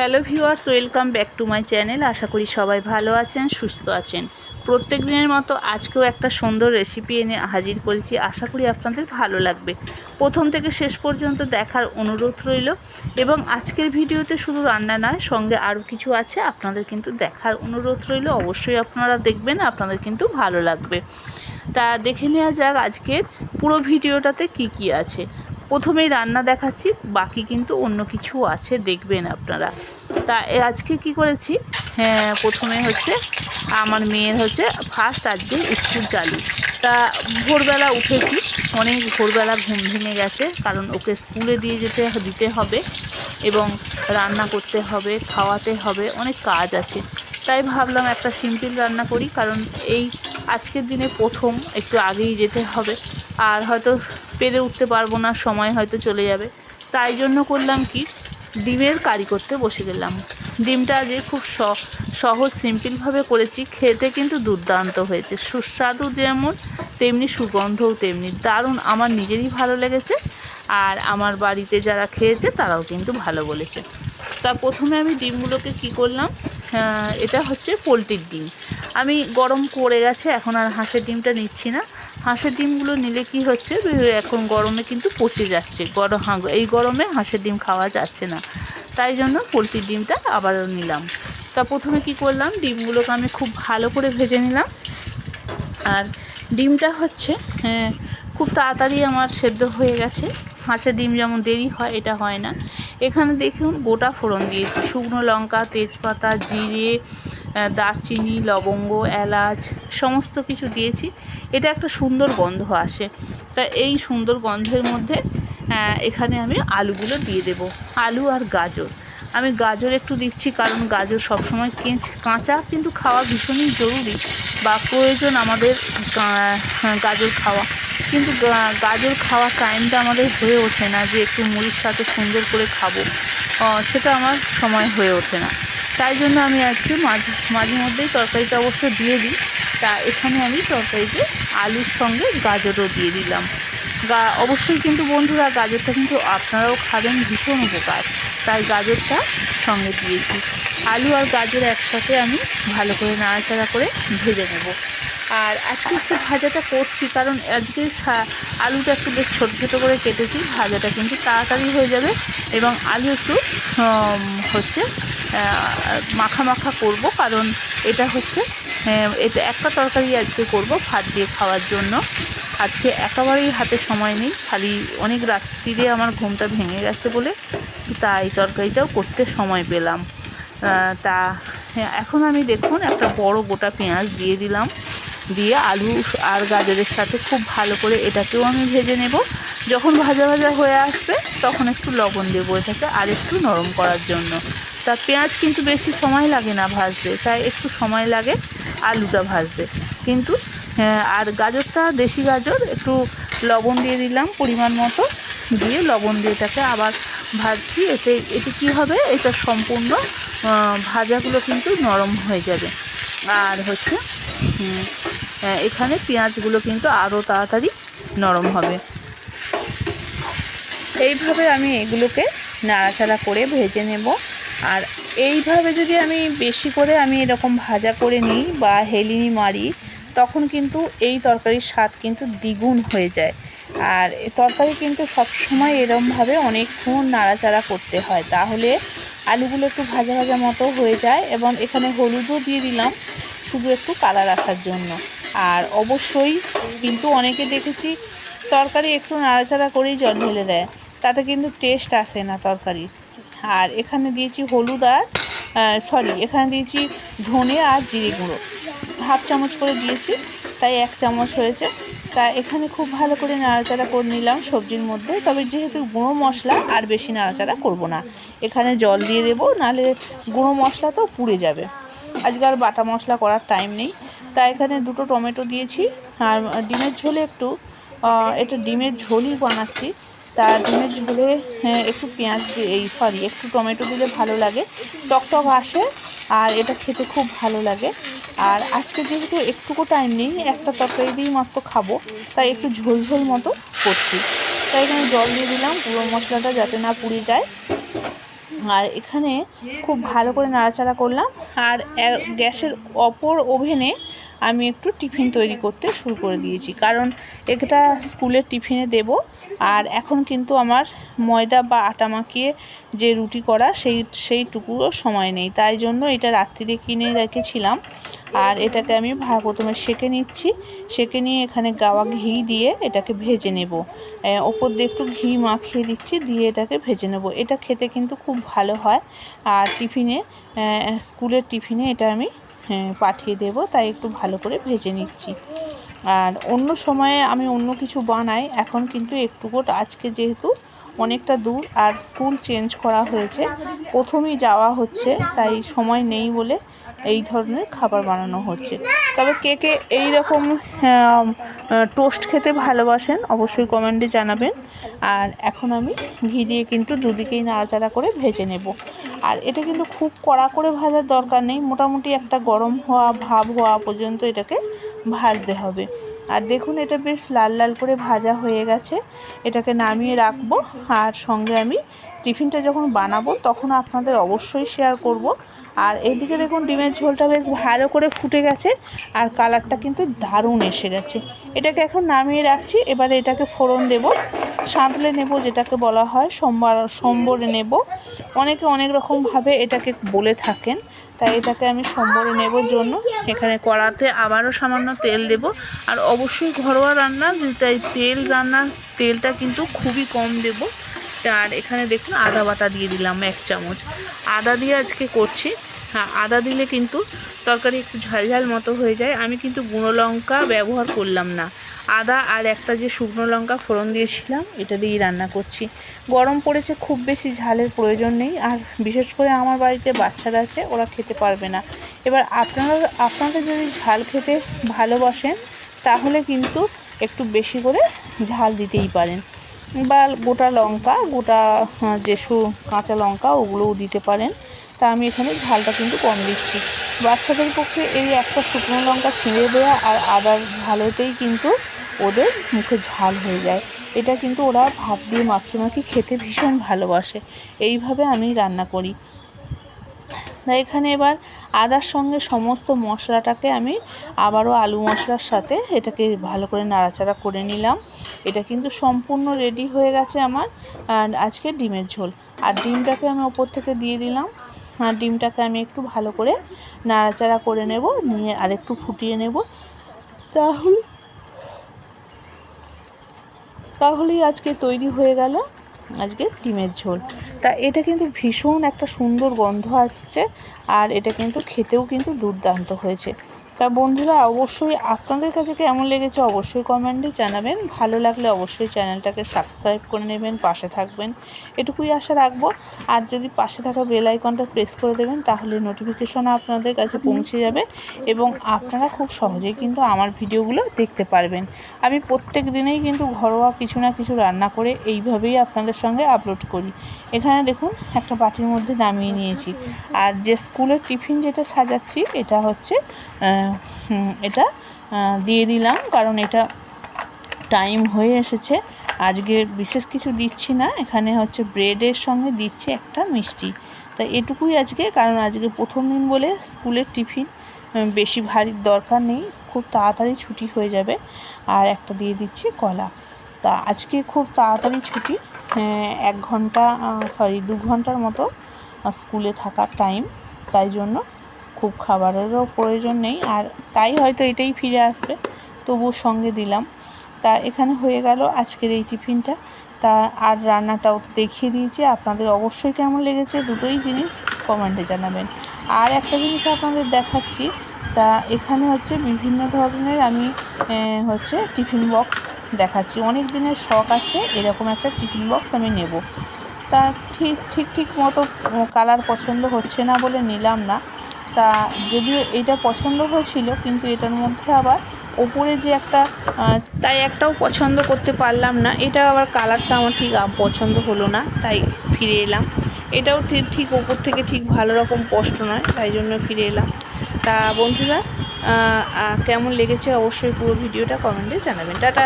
Hello viewers, welcome back to my channel. আশা করি সবাই ভালো আছেন, সুস্থ আছেন। প্রত্যেক দিনের মতো আজকেও একটা সুন্দর রেসিপি এনে হাজির করেছি। আশা করি আপনাদের ভালো লাগবে। প্রথম থেকে শেষ পর্যন্ত দেখার অনুরোধ রইল এবং আজকের ভিডিওতে শুধু রান্না নয়, সঙ্গে আরও কিছু আছে। আপনাদের কিন্তু দেখার অনুরোধ রইল। অবশ্যই আপনারা দেখবেন, আপনাদের কিন্তু ভালো লাগবে। তা দেখে নেওয়া যাক আজকের পুরো ভিডিওটাতে কি কি আছে। প্রথমেই রান্না দেখাচ্ছি, বাকি কিন্তু অন্য কিছু আছে, দেখবেন আপনারা। তা আজকে কি করেছি? হ্যাঁ প্রথমে হচ্ছে আমার মেয়ের হচ্ছে ফার্স্ট আজকে স্কুল চালু। তা, ভোরবেলা উঠেছি, অনেক ভোরবেলা ঘুম ভেঙে গেছে, কারণ ওকে স্কুলে দিয়ে যেতে দিতে হবে এবং রান্না করতে হবে, খাওয়াতে হবে, অনেক কাজ আছে। তাই ভাবলাম একটা সিম্পল রান্না করি, কারণ এই আজকের দিনে প্রথম, একটু আগেই যেতে হবে। আর হয়তো পেরে উঠতে পারব না, সময় হয়তো চলে যাবে। তাই জন্য করলাম কি? ডিমের কারি করতে বসে গেলাম। ডিমটা আজকে খুব সহজ, সিম্পলভাবে করেছি, খেতে কিন্তু দুর্দান্ত হয়েছে। সুস্বাদু যেমন, তেমনি সুগন্ধও তেমনি। দারুণ, আমার নিজেরই ভালো লেগেছে। আর আমার বাড়িতে যারা খেয়েছে, তারাও কিন্তু ভালো বলেছে। তা প্রথমে আমি ডিমগুলোকে কি করলাম? এটা হচ্ছে পোলট্রির ডিম। আমি গরম করে গেছে, এখন আর হাঁসের ডিমটা নিচ্ছি না। হাঁসের ডিমগুলো নিলে কি হচ্ছে? এখন গরমে কিন্তু পচে যাচ্ছে। গরম এই গরমে হাঁসের ডিম খাওয়া যাচ্ছে না। তাই জন্য পোলট্রির ডিমটা আবারও নিলাম। তা প্রথমে কি করলাম? ডিমগুলোকে আমি খুব ভালো করে ভেজে নিলাম। আর ডিমটা হচ্ছে হ্যাঁ, খুব তাড়াতাড়ি আমার সেদ্ধ হয়ে গেছে। হাঁসের ডিম যেমন দেরি হয় এটা হয় না। এখানে দেখুন গোটা ফোড়ন দিয়েছি। শুকনো লঙ্কা তেজপাতা জিরে দারচিনি, লবঙ্গ, এলাচ, সমস্ত কিছু দিয়েছি। এটা একটা সুন্দর গন্ধ আসে। তা এই সুন্দর গন্ধের মধ্যে এখানে আমি আলুগুলো দিয়ে দেব। আলু আর গাজর। আমি গাজর একটু দিচ্ছি কারণ গাজর সবসময় কেঁচ- কাঁচা কিন্তু খাওয়া ভীষণই জরুরি বা প্রয়োজন আমাদের গাজর খাওয়া। কিন্তু গাজর খাওয়ার টাইমটা আমাদের হয়ে ওঠে না যে একটু মুড়ির সাথে সুন্দর করে খাব। সেটা আমার সময় হয়ে ওঠে না। তাই জন্য আমি আজকে মাঝে মাঝে মধ্যেই তরকারিটা অবশ্য দিয়ে দিই। তা এখানে আমি তরকারিতে আলুর সঙ্গে গাজরও দিয়ে দিলাম। গা, অবশ্যই কিন্তু বন্ধুরা গাজরটা কিন্তু আপনারাও খাবেন, ভীষণ উপকার। তাই গাজরটা সঙ্গে দিয়েছি। আলু আর গাজর একসাথে আমি ভালো করে নাড়াচাড়া করে ভেজে নেব। আর আজকে একটু ভাজাটা করছি কারণ আজকে আলুটা একটু বেশ ছোটো ছোটো করে কেটেছি ভাজাটা কিন্তু তাড়াতাড়ি হয়ে যাবে এবং আলু একটু হচ্ছে মাখা মাখা করব কারণ এটা হচ্ছে এটা একটা তরকারি আজকে করব ভাত দিয়ে খাওয়ার জন্য। আজকে একেবারেই হাতে সময় নেই খালি অনেক রাত্রিরে আমার ঘুমটা ভেঙে গেছে বলে তাই তরকারিটাও করতে সময় পেলাম। তা হ্যাঁ, এখন আমি দেখুন একটা বড় গোটা পেঁয়াজ দিয়ে দিলাম। দিয়ে আলু আর গাজরের সাথে খুব ভালো করে এটাকেও আমি ভেজে নেব। যখন ভাজা ভাজা হয়ে আসবে তখন একটু লবণ দেবো এটাকে আর একটু নরম করার জন্য। তা পেঁয়াজ কিন্তু বেশি সময় লাগে না ভাজতে তাই একটু সময় লাগে আলুটা ভাজতে। কিন্তু হ্যাঁ, আর গাজরটা দেশি গাজর একটু লবণ দিয়ে দিলাম পরিমাণ মতো। দিয়ে লবণ দিয়ে এটাকে আবার ভাজছি এতে এতে কী হবে? এটা সম্পূর্ণ ভাজাগুলো কিন্তু নরম হয়ে যাবে। আর হচ্ছে এখানে পেঁয়াজগুলো কিন্তু আরও তাড়াতাড়ি নরম হবে। এইভাবে আমি এগুলোকে নাড়াচাড়া করে ভেজে নেব। আর এইভাবে যদি আমি বেশি করে আমি এরকম ভাজা করে নিই বা হেলিনি মারি, তখন কিন্তু এই তরকারির স্বাদ কিন্তু দ্বিগুণ হয়ে যায়। আর তরকারি কিন্তু সবসময় এরমভাবে অনেকক্ষণ নাড়াচাড়া করতে হয়। তাহলে আলুগুলো একটু ভাজা ভাজা মতো হয়ে যায় এবং এখানে হলুদও দিয়ে দিলাম। শুধু একটু কালার আসার জন্য। আর অবশ্যই কিন্তু অনেকে দেখেছি তরকারি একটু নাড়াচাড়া করেই জল ঢেলে দেয়। তাতে কিন্তু টেস্ট আসে না তরকারির আর এখানে দিয়েছি হলুদ আর সরি এখানে দিয়েছি ধনে আর জিরে গুঁড়ো। হাফ চামচ করে দিয়েছি, তাই এক চামচ হয়েছে। তা এখানে খুব ভালো করে নাড়াচাড়া করে নিলাম সবজির মধ্যে। তবে যেহেতু গুঁড়ো মশলা, আর বেশি নাড়াচাড়া করব না। এখানে জল দিয়ে দেবো, নাহলে গুঁড়ো মশলা তো পুড়ে যাবে। আজকে আর বাটা মশলা করার টাইম নেই। তাই এখানে দুটো টমেটো দিয়েছি আর ডিমের ঝোলে একটু এটা ডিমের ঝোলই বানাচ্ছি। তা ডিমের ঝোলে হ্যাঁ, একটু পেঁয়াজ এই সরি একটু টমেটো দিলে ভালো লাগে। টকটক আসে আর এটা খেতে খুব ভালো লাগে। আর আজকে যেহেতু একটুকু টাইম নেই একটা তরকারি দিয়েই মাত্র খাব তাই একটু ঝোল ঝোল মতো করছি। তাই এখানে জল দিয়ে দিলাম পুরো মশলাটা যাতে না পুড়ে যায়। আর এখানে খুব ভালো করে নাড়াচাড়া করলাম। আর গ্যাসের অপর ওভেনে আমি একটু টিফিন তৈরি করতে শুরু করে দিয়েছি। কারণ এটা স্কুলের টিফিনে দেব। আর এখন কিন্তু আমার ময়দা বা আটা মাখিয়ে যে রুটি করা সেই সেইটুকুও সময় নেই। তাই জন্য এটা রাত্রিরে কিনে রেখেছিলাম। আর এটাকে আমি প্রথমে সেঁকে নিচ্ছি। সেঁকে নিয়ে এখানে গাওয়া ঘি দিয়ে এটাকে ভেজে নেব। ওপর দিয়ে একটু ঘি মাখিয়ে দিচ্ছি, দিয়ে এটাকে ভেজে নেব। এটা খেতে কিন্তু খুব ভালো হয়। আর টিফিনে স্কুলের টিফিনে এটা আমি পাঠিয়ে দেব, তাই একটু ভালো করে ভেজে নিচ্ছি। আর অন্য সময়ে আমি অন্য কিছু বানাই, এখন কিন্তু একটুকু আজকে যেহেতু অনেকটা দূর আর স্কুল চেঞ্জ করা হয়েছে, প্রথমেই যাওয়া হচ্ছে, তাই সময় নেই বলে এই ধরনের খাবার বানানো হচ্ছে। তবে কে কে এই রকম টোস্ট খেতে ভালোবাসেন অবশ্যই কমেন্টে জানাবেন। আর এখন আমি ঘি দিয়ে কিন্তু দুদিকেই নাড়াচাড়া করে ভেজে নেব। আর এটা কিন্তু খুব কড়া করে ভাজার দরকার নেই, মোটামুটি একটা গরম হওয়া, ভাব হওয়া পর্যন্ত এটাকে ভাজতে হবে। আর দেখুন, এটা বেশ লাল লাল করে ভাজা হয়ে গেছে। এটাকে নামিয়ে রাখব। আর সঙ্গে আমি টিফিনটা যখন বানাবো, তখন আপনাদের অবশ্যই শেয়ার করব। আর এদিকে দেখুন ডিমের ঝোলটা বেশ ভালো করে ফুটে গেছে আর কালারটা কিন্তু দারুণ এসে গেছে। এটাকে এখন নামিয়ে রাখছি, এবারে এটাকে ফোড়ন দেব। সাঁতলে নেব, যেটাকে বলা হয় সোমবার, সম্বরে নেব। অনেকে অনেক রকমভাবে এটাকে বলে থাকেন, তাই এটাকে আমি সম্বরে নেবার জন্য। এখানে কড়াতে আবারও সামান্য তেল দেব। আর অবশ্যই ঘরোয়া রান্না তাই তেল রান্নার তেলটা কিন্তু খুবই কম দেব। আর এখানে দেখুন আদা বাটা দিয়ে দিলাম এক চামচ। আদা দিয়ে আজকে করছি। হ্যাঁ আদা দিলে কিন্তু তরকারি একটু ঝালঝাল মতো হয়ে যায়। আমি কিন্তু গুঁড়ো লঙ্কা ব্যবহার করলাম না। আদা আর একটা যে শুকনো লঙ্কা ফোড়ন দিয়েছিলাম, এটা দিয়েই রান্না করছি। গরম পড়েছে, খুব বেশি ঝালের প্রয়োজন নেই। আর বিশেষ করে আমার বাড়িতে বাচ্চারা আছে, ওরা খেতে পারবে না। এবার আপনারা আপনারা যদি ঝাল খেতে ভালোবাসেন, তাহলে কিন্তু একটু বেশি করে ঝাল দিতেই পারেন। বা গোটা লঙ্কা, গোটা যে সু কাঁচা লঙ্কা, ওগুলোও দিতে পারেন। তা আমি এখানে ঝালটা কিন্তু কম দিচ্ছি। বাচ্চাদের পক্ষে এই একটা শুকনো লঙ্কা ছিঁড়ে দেওয়া আর আদার ঝালেতেই কিন্তু ওদের মুখে ঝাল হয়ে যায়। এটা কিন্তু ওরা ভাত দিয়ে মাখিয়ে মাখিয়ে খেতে ভীষণ ভালোবাসে। এইভাবে আমি রান্না করি। তা এখানে এবার আদার সঙ্গে সমস্ত মশলাটাকে আমি আবারও আলু মশলার সাথে এটাকে ভালো করে নাড়াচাড়া করে নিলাম। এটা কিন্তু সম্পূর্ণ রেডি হয়ে গেছে আমার। আজকে ডিমের ঝোল। আর ডিমটাকে আমি ওপর থেকে দিয়ে দিলাম। ডিমটাকে আমি একটু ভালো করে নাড়াচাড়া করে নেব, নিয়ে আরেকটু ফুটিয়ে নেব। তাহলে, তাহলেই আজকে তৈরি হয়ে গেল আজকে ডিমের ঝোল। তা এটা কিন্তু ভীষণ একটা সুন্দর গন্ধ আসছে, আর এটা কিন্তু খেতেও কিন্তু দুর্দান্ত হয়েছে। তা বন্ধুরা, অবশ্যই আপনাদের কাছে কেমন লেগেছে অবশ্যই কমেন্টে জানাবেন। ভালো লাগলে অবশ্যই চ্যানেলটাকে সাবস্ক্রাইব করে নেবেন, পাশে থাকবেন। এটুকুই আশা রাখব। আর যদি পাশে থাকা বেল আইকনটা প্রেস করে দেবেন, তাহলে নোটিফিকেশন আপনাদের কাছে পৌঁছে যাবে এবং আপনারা খুব সহজেই কিন্তু আমার ভিডিওগুলো দেখতে পারবেন। আমি প্রত্যেক দিনেই কিন্তু ঘরোয়া কিছু না কিছু রান্না করে এইভাবেই আপনাদের সঙ্গে আপলোড করি। এখানে দেখুন, একটা বাটির মধ্যে নামিয়ে নিয়েছি। আর যে স্কুলের টিফিন যেটা সাজাচ্ছি, এটা হচ্ছে এটা দিয়ে দিলাম, কারণ এটা টাইম হয়ে এসেছে। আজকে বিশেষ কিছু দিচ্ছি না, এখানে হচ্ছে ব্রেডের সঙ্গে দিচ্ছে একটা মিষ্টি। তা এটুকুই আজকে, কারণ আজকে প্রথম দিন বলে স্কুলের টিফিন বেশি ভারী দরকার নেই, খুব তাড়াতাড়ি ছুটি হয়ে যাবে। আর একটা দিয়ে দিচ্ছি কলা। তা আজকে খুব তাড়াতাড়ি ছুটি এক ঘণ্টা সরি দু ঘণ্টার মতো স্কুলে থাকার টাইম তাই জন্য খুব খাবারেরও প্রয়োজন নেই, আর তাই হয়তো এটাই ফিরে আসবে। তবুও সঙ্গে দিলাম। তা এখানে হয়ে গেল আজকের এই টিফিনটা। তা আর রান্নাটাও দেখিয়ে দিয়েছি। আপনাদের অবশ্যই কেমন লেগেছে দুটোই জিনিস কমেন্টে জানাবেন। আর একটা জিনিস আপনাদের দেখাচ্ছি, তা এখানে হচ্ছে বিভিন্ন ধরনের আমি হচ্ছে টিফিন বক্স দেখাচ্ছি। অনেক দিনের শখ আছে, এরকম একটা টিফিন বক্স আমি নেব। তা ঠিক ঠিক ঠিক মতো কালার পছন্দ হচ্ছে না বলে নিলাম না। তা যদিও এটা পছন্দ হয়েছিল, কিন্তু এটার মধ্যে আবার ওপরে যে একটা তাই একটাও পছন্দ করতে পারলাম না। এটা আবার কালারটা আমার ঠিক পছন্দ হলো না, তাই ফিরে এলাম। এটাও ঠিক ঠিক ওপর থেকে ঠিক ভালো রকম স্পষ্ট নয়, তাই জন্য ফিরে এলাম। তা বন্ধুরা কেমন লেগেছে অবশ্যই পুরো ভিডিওটা কমেন্টে জানাবেন। টাটা!